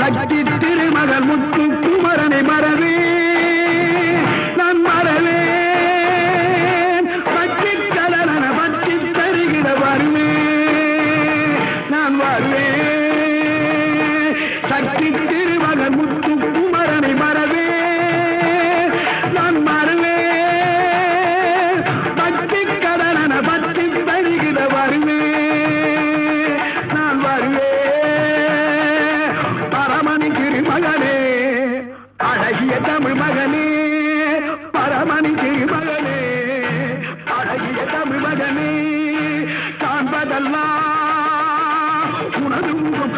சக்தி திருமகள் முத்து குமரனை மறவே நான் மறவேன் பற்றி கடலன பற்றி தருகிட வருவேன் நான் வருவேன் சக்தி அழகிய தமிழ் மகனே பரமணி மகனே. அழகிய தமிழ் மகனே காண்பதெல்லாம் உனது முகம்